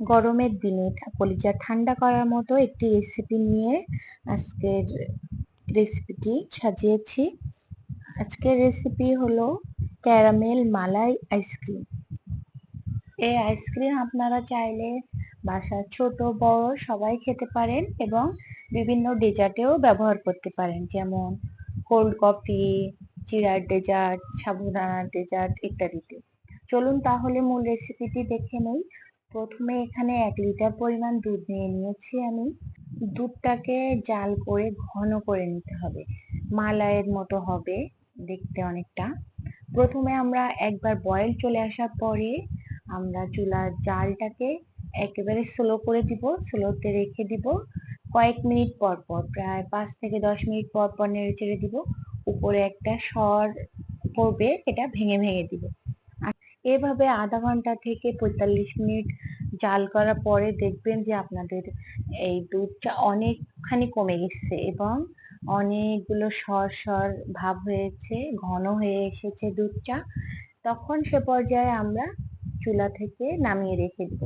গরমের দিনে কলিজা ঠান্ডা করার মতো একটি রেসিপি নিয়ে আজকের রেসিপিটি সাজিয়েছি। আজকের রেসিপি হলো ক্যারামেল মালাই আইসক্রিম এই আইসক্রিম আপনারা চাইলে বাসার ছোট, বড় সবাই খেতে পারেন এবং বিভিন্ন ডেজার্টেও ব্যবহার করতে পারেন। যেমন কোল্ড কফি চিরার ডেজার্ট সাবুদানার ডেজার্ট ইত্যাদিতে। চলুন তাহলে মূল রেসিপিটি দেখে নেই। প্রথমে এখানে এক লিটার পরিমাণ দুধ নিয়ে নিয়েছি আমি। দুধটাকে জাল করে ঘন করে নিতে হবে। মালাইয়ের মতো হবে দেখতে অনেকটা। প্রথমে আমরা একবার বয়েল চলে আসার পরে আমরা চুলার জালটাকে একেবারে স্লো করে দিব স্লোতে রেখে দিব। কয়েক মিনিট পর পর, প্রায় পাঁচ থেকে দশ মিনিট পর পর নেড়ে চেড়ে দিব। উপরে একটা স্বর পড়বে এটা ভেঙে ভেঙে দিব। এভাবে আধা ঘণ্টা থেকে পঁয়তাল্লিশ মিনিট জাল করার পরে দেখবেন যে আপনাদের এই দুধটা অনেকখানি কমে গেছে এবং অনেকগুলো সর সর ভাব হয়েছে, ঘন হয়ে এসেছে দুধটা। তখন সে পর্যায়ে আমরা চুলা থেকে নামিয়ে রেখে দিব।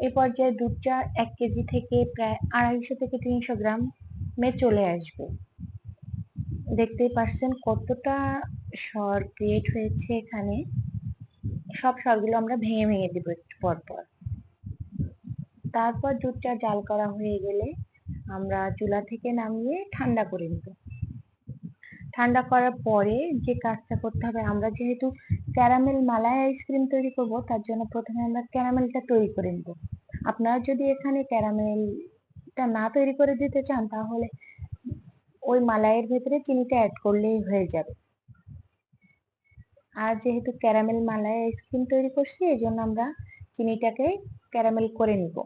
এ পর্যায়ে দুধটা এক কেজি থেকে প্রায় আড়াইশো থেকে তিনশো গ্রামে চলে আসবে। দেখতেই পারছেন কতটা স্বর ক্রিয়েট হয়েছে এখানে। সব স্বরগুলো আমরা ভেঙে ভেঙে দিব একটু পর পর তারপর দুধটা জাল করা হয়ে গেলে আমরা চুলা থেকে নামিয়ে ঠান্ডা করে নিব। ঠান্ডা করার পরে যে কাজটা করতে হবে, আমরা যেহেতু ক্যারামেল মালাই আইসক্রিম তৈরি করব, তার জন্য প্রথমে আমরা ক্যারামেলটা তৈরি করে নিব। আপনারা যদি এখানে ক্যারামেলটা না তৈরি করে দিতে চান, তাহলে ওই মালাইয়ের ভেতরে চিনিটা অ্যাড করলেই হয়ে যাবে। আর যেহেতু ক্যারামেল মালাই আইসক্রিম তৈরি করছি এই জন্য আমরা চিনিটাকে ক্যারামেল করে নিব।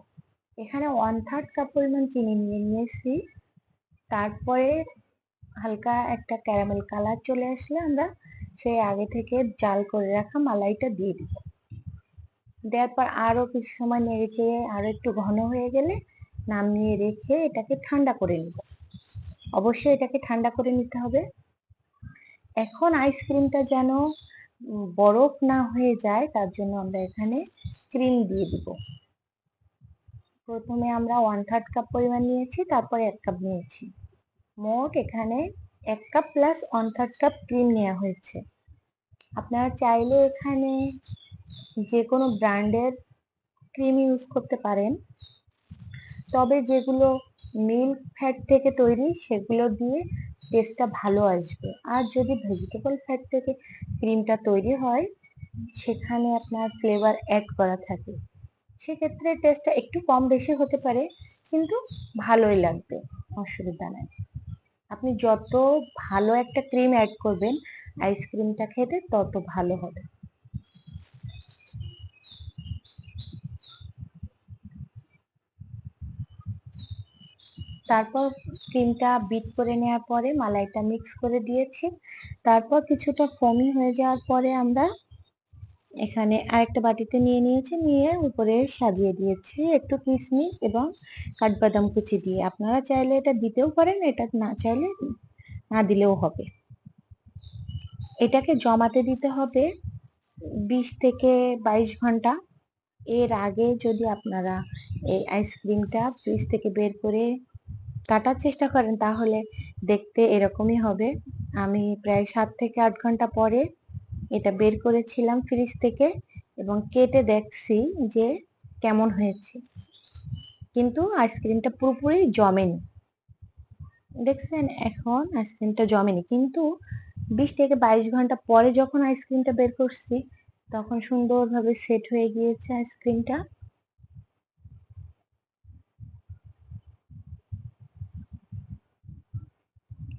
এখানে ওয়ান থার্ড কাপ পরিমাণ চিনি নিয়ে নিয়েছি। তারপরে হালকা একটা ক্যারামেল কালার চলে আসলে আমরা সেই আগে থেকে জাল করে রাখা মালাইটা দিয়ে দিব। দেওয়ার পর আরও কিছু সময় নেড়ে চেড়ে আরও একটু ঘন হয়ে গেলে নামিয়ে রেখে এটাকে ঠান্ডা করে নিব। অবশ্যই এটাকে ঠান্ডা করে নিতে হবে। এখন আইসক্রিমটা যেন বরফ না হয়ে যায়, তার জন্য আমরা এখানে ক্রিম দিয়ে দিব। প্রথমে আমরা ওয়ান থার্ড কাপ পরিমাণ নিয়েছি, তারপরে এক কাপ নিয়েছি। মোট এখানে এক cup plus one third cup cream নেওয়া হয়েছে। আপনারা চাইলে এখানে যে কোনো ব্র্যান্ডের ক্রিম ইউজ করতে পারেন। তবে যেগুলো মিল্ক ফ্যাট থেকে তৈরি, সেগুলো দিয়ে টেস্টটা ভালো আসবে। আর যদি ভেজিটেবল ফ্যাট থেকে ক্রিমটা তৈরি হয়, সেখানে আপনার ফ্লেভার অ্যাড করা থাকে। সেক্ষেত্রে টেস্টটা একটু কম বেশি হতে পারে, কিন্তু ভালোই লাগবে, অসুবিধা নাই। আপনি যত ভালো একটা ক্রিম অ্যাড করবেন আইসক্রিমটা খেতে তত ভালো হবে। তারপর ক্রিমটা বিট করে নেওয়ার পরে মালাইটা মিক্স করে দিয়েছি। তারপর কিছুটা ফমি হয়ে যাওয়ার পরে আমরা এখানে আরেকটা বাটিতে নিয়ে নিয়েছি, নিয়ে উপরে সাজিয়ে দিয়েছি একটু কিশমিশ এবং কাঠবাদাম কুচি দিয়ে। আপনারা চাইলে এটা দিতেও পারেন, এটা না চাইলে না দিলেও হবে। এটাকে জমাতে দিতে হবে বিশ থেকে বাইশ ঘণ্টা। এর আগে যদি আপনারা এই আইসক্রিমটা ফ্রিজ থেকে বের করে কাটার চেষ্টা করেন, তাহলে দেখতে এরকমই হবে। আমি প্রায় সাত থেকে আট ঘণ্টা পরে এটা বের করেছিলাম ফ্রিজ থেকে এবং কেটে দেখছি যে কেমন হয়েছে। কিন্তু আইসক্রিমটা পুরোপুরি জমেনি। দেখছেন, এখন আইসক্রিমটা জমেনি। কিন্তু বিশ থেকে বাইশ ঘণ্টা পরে যখন আইসক্রিমটা বের করছি, তখন সুন্দরভাবে সেট হয়ে গিয়েছে আইসক্রিমটা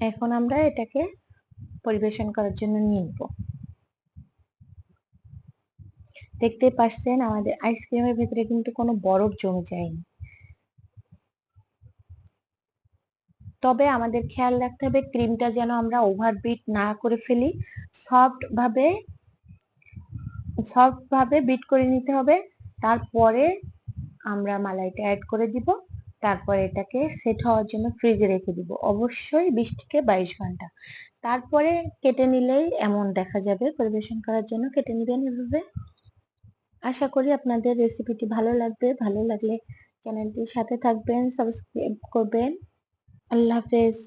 এখন আমরা এটাকে পরিবেশন করার জন্য নিয়ে নেব। দেখতে পাচ্ছেন আমাদের আইসক্রিমের ভেতরে কিন্তু কোনো বরফ জমে যায়নি। তবে আমাদের খেয়াল রাখতে হবে ক্রিমটা যেন আমরা ওভারবিট না করে ফেলি। সফট ভাবে সফট ভাবে বিট করে নিতে হবে। তারপরে আমরা মালাইটা অ্যাড করে দিব। তারপরে এটাকে সেট হওয়ার জন্য ফ্রিজে রেখে দিব। অবশ্যই বিশ থেকে বাইশ ঘণ্টা। তারপরে কেটে নিলেই এমন দেখা যাবে। পরিবেশন করার জন্য কেটে নেবেন এভাবে। আশা করি আপনাদের রেসিপিটি ভালো লাগবে। ভালো লাগলে চ্যানেলটির সাথে থাকবেন সাবস্ক্রাইব করবেন। আল্লাহ হাফেজ।